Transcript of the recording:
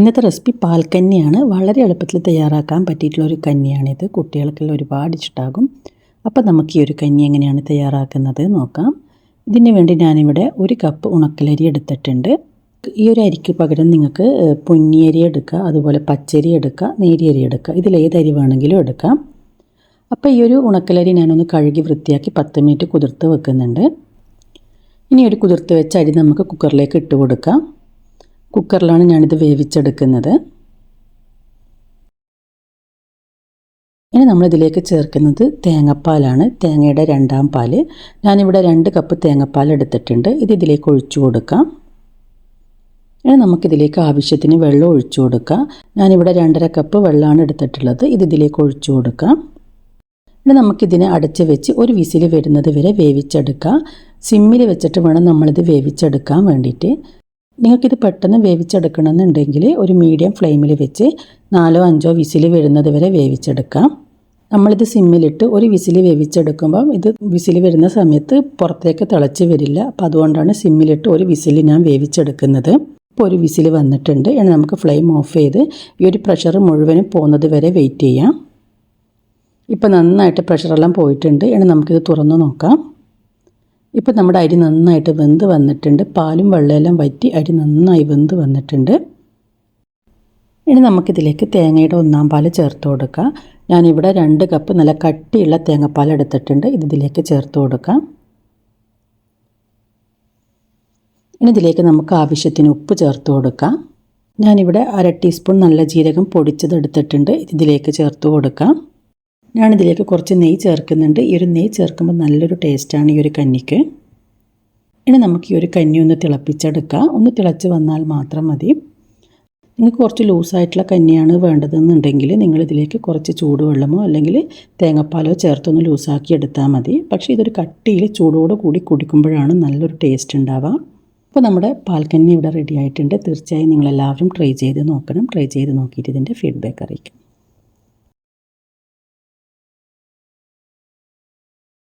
ഇന്നത്തെ റെസിപ്പി പാൽക്കന്നിയാണ് വളരെ എളുപ്പത്തിൽ തയ്യാറാക്കാൻ പറ്റിയിട്ടുള്ള ഒരു കന്നിയാണിത് കുട്ടികൾക്കെല്ലാം ഒരുപാട് ഇഷ്ടമാകും അപ്പോൾ നമുക്ക് ഈ ഒരു കന്നി എങ്ങനെയാണ് തയ്യാറാക്കുന്നത് നോക്കാം. ഇതിന് വേണ്ടി ഞാനിവിടെ ഒരു കപ്പ് ഉണക്കലരി എടുത്തിട്ടുണ്ട്. ഈ ഒരു അരിക്ക് പകരം നിങ്ങൾക്ക് പൊന്നിയരി എടുക്കുക അതുപോലെ പച്ചരി എടുക്കുക നേരിയരി എടുക്കുക. ഇതിലേത് അരി വേണമെങ്കിലും എടുക്കാം. അപ്പോൾ ഈ ഒരു ഉണക്കലരി ഞാനൊന്ന് കഴുകി വൃത്തിയാക്കി പത്ത് മിനിറ്റ് കുതിർത്ത് വെക്കുന്നുണ്ട്. ഇനി ഒരു കുതിർത്ത് വെച്ച അരി നമുക്ക് കുക്കറിലേക്ക് ഇട്ട് കൊടുക്കാം. കുക്കറിലാണ് ഞാനിത് വേവിച്ചെടുക്കുന്നത്. ഇനി നമ്മളിതിലേക്ക് ചേർക്കുന്നത് തേങ്ങാപ്പാലാണ്. തേങ്ങയുടെ രണ്ടാം പാൽ. ഞാനിവിടെ രണ്ട് കപ്പ് തേങ്ങാപ്പാൽ എടുത്തിട്ടുണ്ട്. ഇത് ഇതിലേക്ക് ഒഴിച്ചു കൊടുക്കാം. ഇനി നമുക്കിതിലേക്ക് ആവശ്യത്തിന് വെള്ളം ഒഴിച്ചു കൊടുക്കാം. ഞാനിവിടെ രണ്ടര കപ്പ് വെള്ളമാണ് എടുത്തിട്ടുള്ളത്. ഇത് ഇതിലേക്ക് ഒഴിച്ചു കൊടുക്കാം. ഇനി നമുക്കിതിനെ അടച്ച് വെച്ച് ഒരു വിസിൽ വരുന്നത് വരെ വേവിച്ചെടുക്കാം. സിമ്മിൽ വെച്ചിട്ട് വേണം നമ്മളിത് വേവിച്ചെടുക്കാൻ വേണ്ടിയിട്ട്. നിങ്ങൾക്കിത് പെട്ടെന്ന് വേവിച്ചെടുക്കണമെന്നുണ്ടെങ്കിൽ ഒരു മീഡിയം ഫ്ലെയിമിൽ വെച്ച് നാലോ അഞ്ചോ വിസിൽ വരുന്നത് വരെ വേവിച്ചെടുക്കാം. നമ്മളിത് സിമ്മിലിട്ട് ഒരു വിസിൽ വേവിച്ചെടുക്കുമ്പം ഇത് വിസിൽ വരുന്ന സമയത്ത് പുറത്തേക്ക് തിളച്ച് വരില്ല. അപ്പോൾ അതുകൊണ്ടാണ് സിമ്മിലിട്ട് ഒരു വിസിൽ ഞാൻ വേവിച്ചെടുക്കുന്നത്. ഇപ്പോൾ ഒരു വിസിൽ വന്നിട്ടുണ്ട്. ഇനി നമുക്ക് ഫ്ലെയിം ഓഫ് ചെയ്ത് ഈ ഒരു പ്രഷർ മുഴുവനും പോകുന്നത് വരെ വെയിറ്റ് ചെയ്യാം. ഇപ്പോൾ നന്നായിട്ട് പ്രഷറെല്ലാം പോയിട്ടുണ്ട്. ഇനി നമുക്കിത് തുറന്നു നോക്കാം. ഇപ്പോൾ നമ്മുടെ അരി നന്നായിട്ട് വെന്ത് വന്നിട്ടുണ്ട്. പാലും വെള്ളമെല്ലാം വറ്റി അരി നന്നായി വെന്ത് വന്നിട്ടുണ്ട്. ഇനി നമുക്കിതിലേക്ക് തേങ്ങയുടെ ഒന്നാം പാൽ ചേർത്ത് കൊടുക്കാം. ഞാനിവിടെ രണ്ട് കപ്പ് നല്ല കട്ടിയുള്ള തേങ്ങാപ്പാൽ എടുത്തിട്ടുണ്ട്. ഇത് ഇതിലേക്ക് ചേർത്ത് കൊടുക്കാം. ഇനി ഇതിലേക്ക് നമുക്ക് ആവശ്യത്തിന് ഉപ്പ് ചേർത്ത് കൊടുക്കാം. ഞാനിവിടെ അര ടീസ്പൂൺ നല്ല ജീരകം പൊടിച്ചത് എടുത്തിട്ടുണ്ട്. ഇത് ഇതിലേക്ക് ചേർത്ത് കൊടുക്കാം. ഞാനിതിലേക്ക് കുറച്ച് നെയ്യ് ചേർക്കുന്നുണ്ട്. ഈ ഒരു നെയ്യ് ചേർക്കുമ്പോൾ നല്ലൊരു ടേസ്റ്റാണ് ഈ ഒരു കഞ്ഞിക്ക്. ഇനി നമുക്ക് ഈ ഒരു കഞ്ഞി ഒന്ന് തിളപ്പിച്ചെടുക്കാം. ഒന്ന് തിളച്ച് വന്നാൽ മാത്രം മതി. നിങ്ങൾക്ക് കുറച്ച് ലൂസായിട്ടുള്ള കഞ്ഞിയാണ് വേണ്ടതെന്നുണ്ടെങ്കിൽ നിങ്ങളിതിലേക്ക് കുറച്ച് ചൂടുവെള്ളമോ അല്ലെങ്കിൽ തേങ്ങാപ്പാലോ ചേർത്തൊന്ന് ലൂസാക്കി എടുത്താൽ മതി. പക്ഷേ ഇതൊരു കട്ടിയിൽ ചൂടോട് കൂടി കുടിക്കുമ്പോഴാണ് നല്ലൊരു ടേസ്റ്റ് ഉണ്ടാവുക. അപ്പോൾ നമ്മുടെ പാൽക്കഞ്ഞി ഇവിടെ റെഡി ആയിട്ടുണ്ട്. തീർച്ചയായും നിങ്ങളെല്ലാവരും ട്രൈ ചെയ്ത് നോക്കണം. ട്രൈ ചെയ്ത് നോക്കിയിട്ട് ഇതിന്റെ ഫീഡ്ബാക്ക് അറിയിക്കും.